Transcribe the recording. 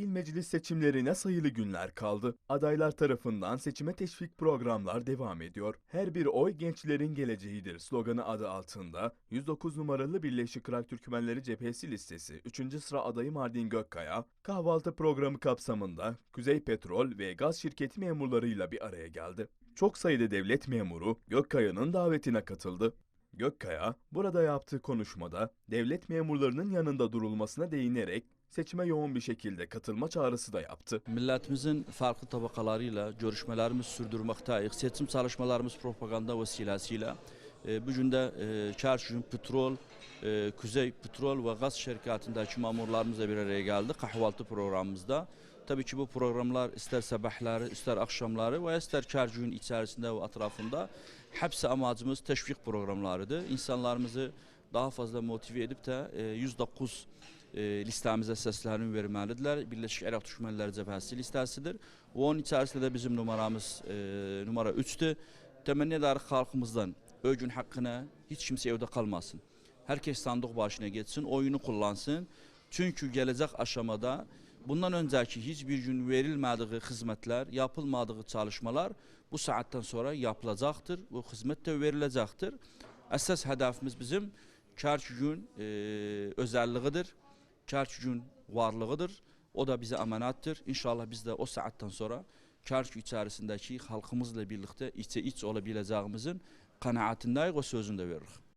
İl meclis seçimlerine sayılı günler kaldı. Adaylar tarafından seçime teşvik programlar devam ediyor. Her bir oy gençlerin geleceğidir sloganı adı altında 109 numaralı Birleşik Irak Türkmenleri Cephesi listesi 3. sıra adayı Mardin Gökkaya, kahvaltı programı kapsamında Kuzey Petrol ve Gaz şirketi memurlarıyla bir araya geldi. Çok sayıda devlet memuru Gökkaya'nın davetine katıldı. Gökkaya, burada yaptığı konuşmada devlet memurlarının yanında durulmasına değinerek seçime yoğun bir şekilde katılma çağrısı da yaptı. Milletimizin farklı tabakalarıyla görüşmelerimiz sürdürmekteyiz. Seçim çalışmalarımız propaganda vesilesiyle e, bugün de e, Çarşı'nın petrol, e, Kuzey Petrol ve Gaz şirketindeki memurlarımızla bir araya geldik kahvaltı programımızda. Tabii ki bu programlar ister sabahları, ister akşamları ve ister Çarşı'nın içerisinde ve etrafında hepsi amacımız teşvik programlarıdır. İnsanlarımızı daha fazla motive edip de e, 109 e, listemizə səslərini verməlidirlər. Birləşik Ərəb Düşmənləri Cəbhəsi listəsidir. Və onun içərisində də bizim numaramız e, numara 3-dür. Təmənni edərik xalqımızdan o gün haqqına heç kimsə evdə qalmasın. Hər kəs başına getsin, oyunu kullansın. Çünki gələcək aşamada bundan öncəki heç bir gün verilmədiyi xidmətlər, yapılmadığı çalışmalar bu saatdən sonra yapılacaqdır. Bu xidmət də veriləcəkdir. Əsas hədəfimiz bizim Kərk gün e, özəlliğidir. Gün varlığıdır. O da bize əmanətdir. İnşallah biz de o saatdən sonra Kərk içərisindəki xalqımızla birlikte içe iç olabileceğimizin qanaatindəyik o sözünü də veririk.